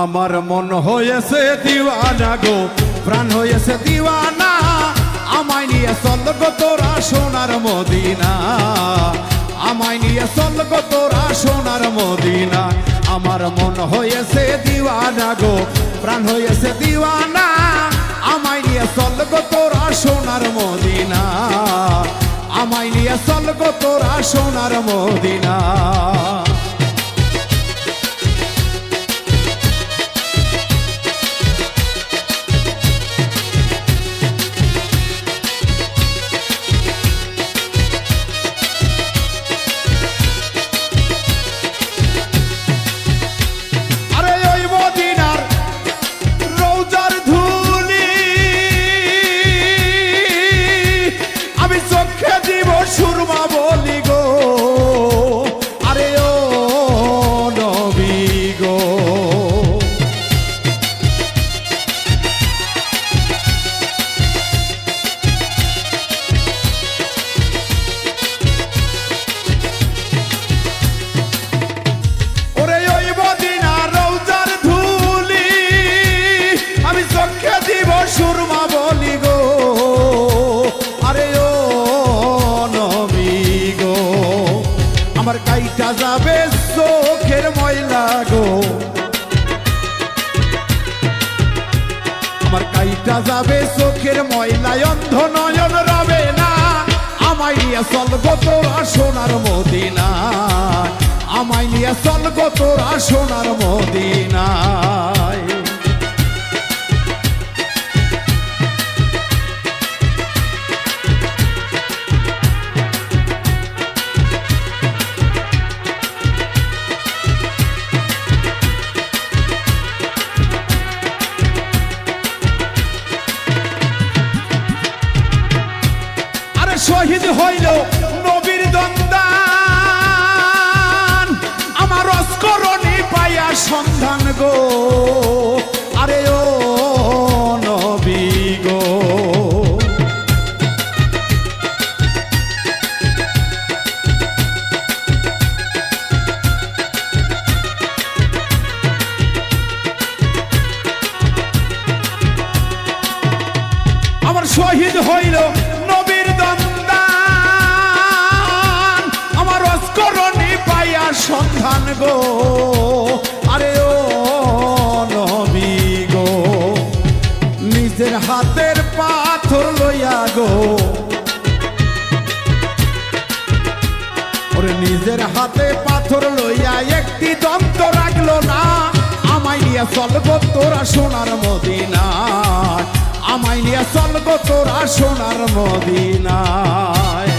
আমার মন হয়েছে দিওয়ানা গো, প্রাণ হয়েছে দিওয়ানা। আমায় নিয়ে চল গো তোরা সোনার মদিনা। আমায় নিয়ে চল গো তোরা সোনার মদিনা। আমার মন হয়েছে দিওয়ানা গো, প্রাণ হয়েছে দিওয়ানা। আমায় নিয়ে চল গো তোরা সোনার মদিনা। আমায় নিয়ে চল গো তোরা সোনার মদিনা। আমার কাইটা যাবে চোখের ময়লা গো। আমার কাইটা যাবে চোখের ময়লায় অন্ধ নয়ন রবে না। আমায় নিয়ে চল গো তোরা সোনার মদিনা। আমায় নিয়ে চল গো তোরা সোনার মদিনায় হইল নবীর দন্দান। আমার অস্করণী পাইয়া সন্ধান গো। আরে ও নবী গো। আমার শহীদ হইল পাইয়া সন্ধান গো। আরে ও নবী গো, নিজের হাতের পাথর লইয়া গো। ওরে নিজের হাতে পাথর লইয়া একটি দন্ত রাখল না। আমায় নিয়ে চলব তোরা সোনার মদিনা আমায় নিয়ে চলব তোরা সোনার মদিনায়।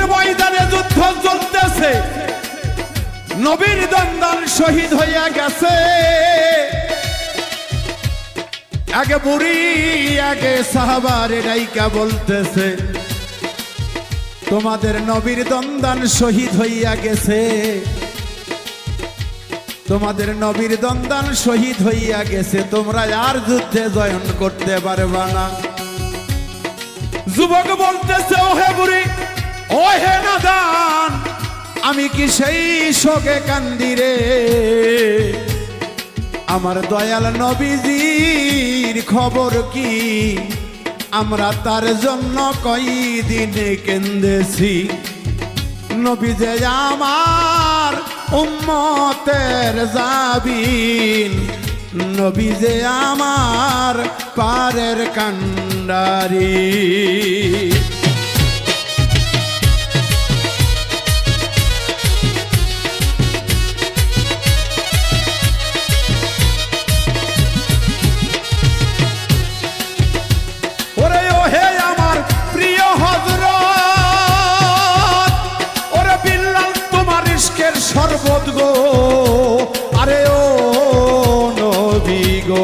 উহুদের ময়দানে যুদ্ধ চলতেছে। নবীর দন্দান শহীদ হইয়া গেছে। আগে বুড়ি, আগে সাহাবার রাইকা বলতেছে, তোমাদের নবীর দন্দান শহীদ হইয়া গেছে। তোমাদের নবীর দন্দান শহীদ হইয়া গেছে, তোমরা আর যুদ্ধে জয়ন করতে পারবা না। যুবক বলতেছে, ওহে বুড়ি ওহে নাদান, আমি কি সেই শোকে কান্দি রে? আমার দয়াল নবীজির খবর কি? আমরা তার জন্য কয়দিন কেন্দেছি? নবী যে আমার উম্মতের জাবিন। নবী যে আমার পারের কান্ডারি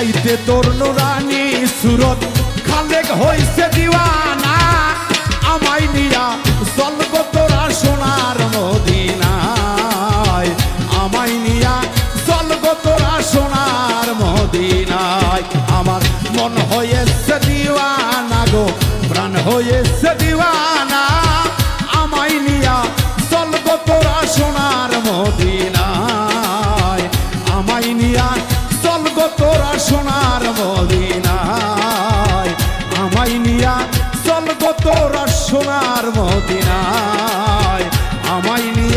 পাইতে তোর নুরানি সুরত। খালেক হইছে দিওয়ানা, আমায় নিয়া জলগ তোরা সোনার মদিনায়। নিয়া জলগ তোরা সোনার মদিনায়। আমার মন হয়েছে দিওয়ানা গো, প্রাণ হয়েছে দিওয়ানা। নিয়া জলগ তোরা সোনার মদিনায়। নিয়া চল গো তোরা সোনার মদিনায়। আমাই নিয়া চল তোরা সোনার মদিনায়। আমাই নিয়া